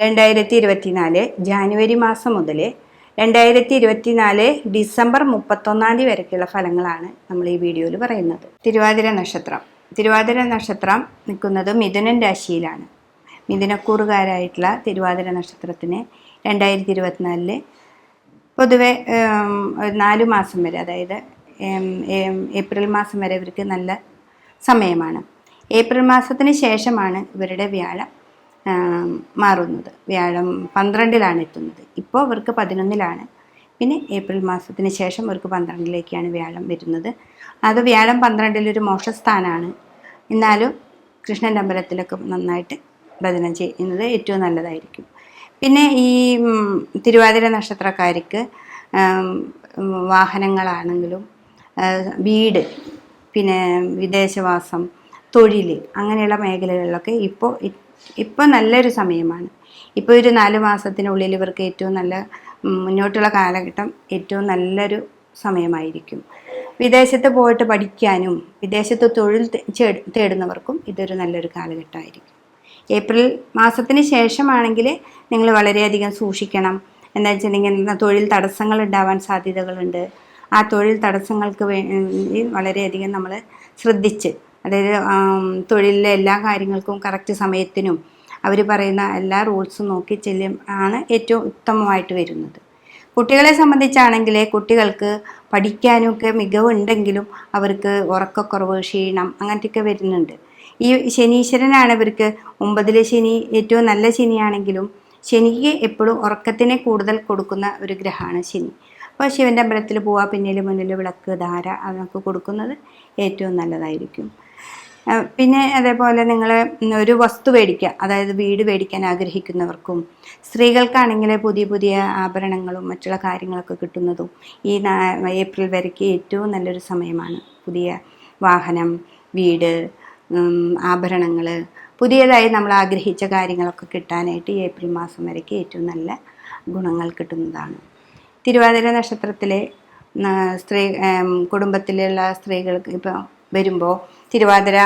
രണ്ടായിരത്തി ഇരുപത്തിനാല് ജാനുവരി മാസം മുതൽ രണ്ടായിരത്തി ഇരുപത്തിനാല് ഡിസംബർ മുപ്പത്തൊന്നാം തീയതി വരയ്ക്കുള്ള ഫലങ്ങളാണ് നമ്മൾ ഈ വീഡിയോയിൽ പറയുന്നത്. തിരുവാതിര നക്ഷത്രം. തിരുവാതിര നക്ഷത്രം നിൽക്കുന്നത് മിഥുനൻ രാശിയിലാണ്. മിഥുനക്കൂറുകാരായിട്ടുള്ള തിരുവാതിര നക്ഷത്രത്തിന് രണ്ടായിരത്തി ഇരുപത്തിനാലിൽ പൊതുവെ നാല് മാസം വരെ അതായത് ഏപ്രിൽ മാസം വരെ ഇവർക്ക് നല്ല സമയമാണ്. ഏപ്രിൽ മാസത്തിന് ശേഷമാണ് ഇവരുടെ വ്യാഴം. മാറുന്നത്. വ്യാഴം പന്ത്രണ്ടിലാണ് എത്തുന്നത്. ഇപ്പോൾ ഇവർക്ക് പതിനൊന്നിലാണ്. പിന്നെ ഏപ്രിൽ മാസത്തിന് ശേഷം ഇവർക്ക് പന്ത്രണ്ടിലേക്കാണ് വ്യാഴം വരുന്നത്. അത് വ്യാഴം പന്ത്രണ്ടിലൊരു മോശസ്ഥാനാണ് എന്നാലും കൃഷ്ണന്റെ അമ്പലത്തിലൊക്കെ നന്നായിട്ട് ഭജന ചെയ്യുന്നത് ഏറ്റവും നല്ലതായിരിക്കും. പിന്നെ ഈ തിരുവാതിര നക്ഷത്രക്കാർക്ക് വാഹനങ്ങളാണെങ്കിലും വീട് പിന്നെ വിദേശവാസം തൊഴിൽ അങ്ങനെയുള്ള മേഖലകളിലൊക്കെ ഇപ്പോൾ ഇപ്പോൾ നല്ലൊരു സമയമാണ്. ഇപ്പോൾ ഒരു നാല് മാസത്തിനുള്ളിൽ ഇവർക്ക് ഏറ്റവും നല്ല മുന്നോട്ടുള്ള കാലഘട്ടം ഏറ്റവും നല്ലൊരു സമയമായിരിക്കും. വിദേശത്ത് പോയിട്ട് പഠിക്കാനും വിദേശത്ത് തൊഴിൽ തേടുന്നവർക്കും ഇതൊരു നല്ലൊരു കാലഘട്ടമായിരിക്കും. ഏപ്രിൽ മാസത്തിന് ശേഷമാണെങ്കിൽ നിങ്ങൾ വളരെയധികം സൂക്ഷിക്കണം. എന്താ വെച്ചിട്ടുണ്ടെങ്കിൽ തൊഴിൽ തടസ്സങ്ങൾ ഉണ്ടാവാൻ സാധ്യതകളുണ്ട്. ആ തൊഴിൽ തടസ്സങ്ങൾക്ക് വേണ്ടി വളരെയധികം നമ്മൾ ശ്രദ്ധിച്ച് അതായത് തൊഴിലിലെ എല്ലാ കാര്യങ്ങൾക്കും കറക്റ്റ് സമയത്തിനും അവർ പറയുന്ന എല്ലാ റൂൾസും നോക്കി ചെല്ലും ആണ് ഏറ്റവും ഉത്തമമായിട്ട് വരുന്നത്. കുട്ടികളെ സംബന്ധിച്ചാണെങ്കിൽ കുട്ടികൾക്ക് പഠിക്കാനൊക്കെ മികവ് മികവുണ്ടെങ്കിലും അവർക്ക് ഉറക്കക്കുറവ് ക്ഷീണം അങ്ങനത്തെയൊക്കെ വരുന്നുണ്ട്. ഈ ശനീശ്വരനാണ് ഇവർക്ക് ഒമ്പതിലെ ശനി ഏറ്റവും നല്ല ശനിയാണെങ്കിലും ശനിക്ക് എപ്പോഴും ഉറക്കത്തിനെ കൂടുതൽ കൊടുക്കുന്ന ഒരു ഗ്രഹമാണ് ശനി. അപ്പോൾ ശിവന്റെ അമ്പലത്തിൽ പോവുക പിന്നിൽ മുന്നിൽ വിളക്ക് ധാര അതൊക്കെ കൊടുക്കുന്നത് ഏറ്റവും നല്ലതായിരിക്കും. പിന്നെ അതേപോലെ നിങ്ങൾ ഒരു വസ്തു മേടിക്കുക അതായത് വീട് മേടിക്കാൻ ആഗ്രഹിക്കുന്നവർക്കും സ്ത്രീകൾക്കാണെങ്കിൽ പുതിയ പുതിയ ആഭരണങ്ങളും മറ്റുള്ള കാര്യങ്ങളൊക്കെ കിട്ടുന്നതും ഈ ഏപ്രിൽ വരയ്ക്ക് ഏറ്റവും നല്ലൊരു സമയമാണ്. പുതിയ വാഹനം വീട് ആഭരണങ്ങൾ പുതിയതായി നമ്മൾ ആഗ്രഹിച്ച കാര്യങ്ങളൊക്കെ കിട്ടാനായിട്ട് ഏപ്രിൽ മാസം വരയ്ക്ക് ഏറ്റവും നല്ല ഗുണങ്ങൾ കിട്ടുന്നതാണ്. തിരുവാതിര നക്ഷത്രത്തിലെ സ്ത്രീ കുടുംബത്തിലുള്ള സ്ത്രീകൾക്ക് ഇപ്പോൾ വരുമ്പോൾ തിരുവാതിര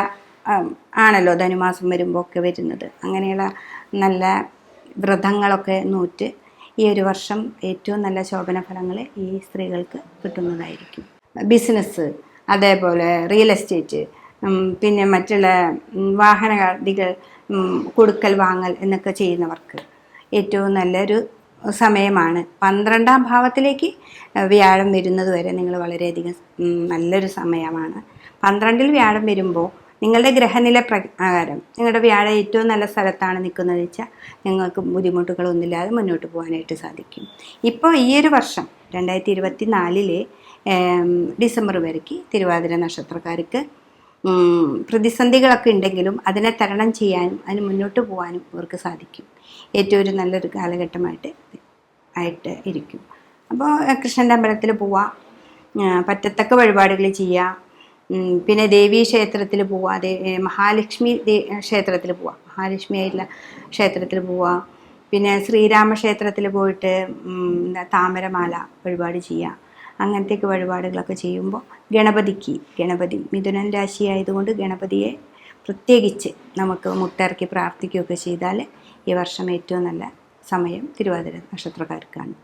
ആണല്ലോ ധനുമാസം വരുമ്പോൾ ഒക്കെ വരുന്നത്. അങ്ങനെയുള്ള നല്ല വ്രതങ്ങളൊക്കെ നൂറ്റ് ഈ ഒരു വർഷം ഏറ്റവും നല്ല ശോഭന ഫലങ്ങൾ ഈ സ്ത്രീകൾക്ക് കിട്ടുന്നതായിരിക്കും. ബിസിനസ് അതേപോലെ റിയൽ എസ്റ്റേറ്റ് പിന്നെ മറ്റുള്ള വാഹനകാതികൾ കൊടുക്കൽ വാങ്ങൽ എന്നൊക്കെ ചെയ്യുന്നവർക്ക് ഏറ്റവും നല്ലൊരു സമയമാണ്. പന്ത്രണ്ടാം ഭാവത്തിലേക്ക് വ്യാഴം വരുന്നത് വരെ നിങ്ങൾ വളരെയധികം നല്ലൊരു സമയമാണ്. പന്ത്രണ്ടിൽ വ്യാഴം വരുമ്പോൾ നിങ്ങളുടെ ഗ്രഹനില പ്രകാരം നിങ്ങളുടെ വ്യാഴം ഏറ്റവും നല്ല സ്ഥലത്താണ് നിൽക്കുന്നത് വെച്ചാൽ നിങ്ങൾക്ക് ബുദ്ധിമുട്ടുകളൊന്നുമില്ലാതെ മുന്നോട്ട് പോകാനായിട്ട് സാധിക്കും. ഇപ്പോൾ ഈ ഒരു വർഷം രണ്ടായിരത്തി ഇരുപത്തി നാലിലെ ഡിസംബർ വരയ്ക്ക് തിരുവാതിര നക്ഷത്രക്കാർക്ക് പ്രതിസന്ധികളൊക്കെ ഉണ്ടെങ്കിലും അതിനെ തരണം ചെയ്യാനും അതിന് മുന്നോട്ട് പോകാനും ഇവർക്ക് സാധിക്കും. ഏറ്റവും ഒരു നല്ലൊരു കാലഘട്ടമായിട്ട് ആയിട്ട് ഇരിക്കും. അപ്പോൾ കൃഷ്ണന്റെ അമ്പലത്തിൽ പോവാം. പറ്റത്തക്ക വഴിപാടുകൾ ചെയ്യുക പിന്നെ ദേവീ ക്ഷേത്രത്തിൽ പോവുക ദേ മഹാലക്ഷ്മി ക്ഷേത്രത്തിൽ പോവുക മഹാലക്ഷ്മി ആയിട്ടുള്ള ക്ഷേത്രത്തിൽ പോവുക പിന്നെ ശ്രീരാമ ക്ഷേത്രത്തിൽ പോയിട്ട് താമരമാല വഴിപാട് ചെയ്യുക അങ്ങനത്തെയൊക്കെ വഴിപാടുകളൊക്കെ ചെയ്യുമ്പോൾ ഗണപതിക്ക് ഗണപതി മിഥുനൻ രാശി ആയതുകൊണ്ട് ഗണപതിയെ പ്രത്യേകിച്ച് നമുക്ക് മുട്ടിറക്കി പ്രാർത്ഥിക്കുകയൊക്കെ ചെയ്താൽ ഈ വർഷം ഏറ്റവും നല്ല സമയം തിരുവാതിര നക്ഷത്രക്കാർക്കാണ്.